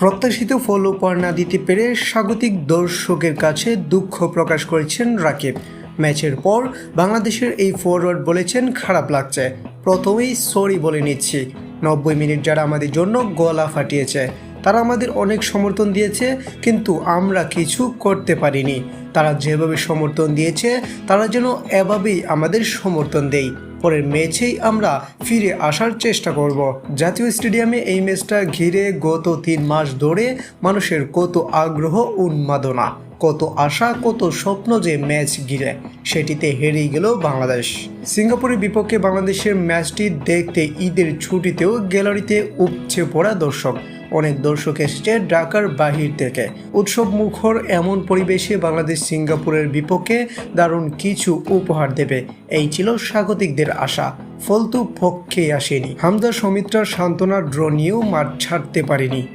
প্রত্যাশিত ফল উপহার দিতে পেরে স্বাগতিক দর্শকের কাছে দুঃখ প্রকাশ করেছেন রাকিব। ম্যাচের পর বাংলাদেশের এই ফরওয়ার্ড বলেছেন, খারাপ লাগছে। প্রথমেই সরি বলে নিচ্ছি। নব্বই মিনিট যারা আমাদের জন্য গলা ফাটিয়েছে, তারা আমাদের অনেক সমর্থন দিয়েছে, কিন্তু আমরা কিছু করতে পারিনি। তারা যেভাবে সমর্থন দিয়েছে, তারা যেন এভাবেই আমাদের সমর্থন দেয় পরের ম্যাচেই আমরা ফিরে আসার চেষ্টা করব। জাতীয় স্টেডিয়ামে এই ম্যাচটা ঘিরে গত তিন মাস ধরে মানুষের কত আগ্রহ উন্মাদনা। কত আশা, কত স্বপ্ন যে ম্যাচ ঘিরে সেটিতে হেরেই গেল বাংলাদেশ। সিঙ্গাপুরের বিপক্ষে বাংলাদেশের ম্যাচটি দেখতে ঈদের ছুটিতেও গ্যালারিতে উপচে পড়া দর্শক। অনেক দর্শক এসেছে ঢাকার বাহির থেকে। উৎসব মুখর এমন পরিবেশে বাংলাদেশ সিঙ্গাপুরের বিপক্ষে দারুণ কিছু উপহার দেবে। এই ছিল স্বাগতিকদের আশা। ফলতু পক্ষে আসেনি। হামদা সমিত্রার সান্ত্বনা ড্র নিয়েও মাঠ ছাড়তে পারেনি।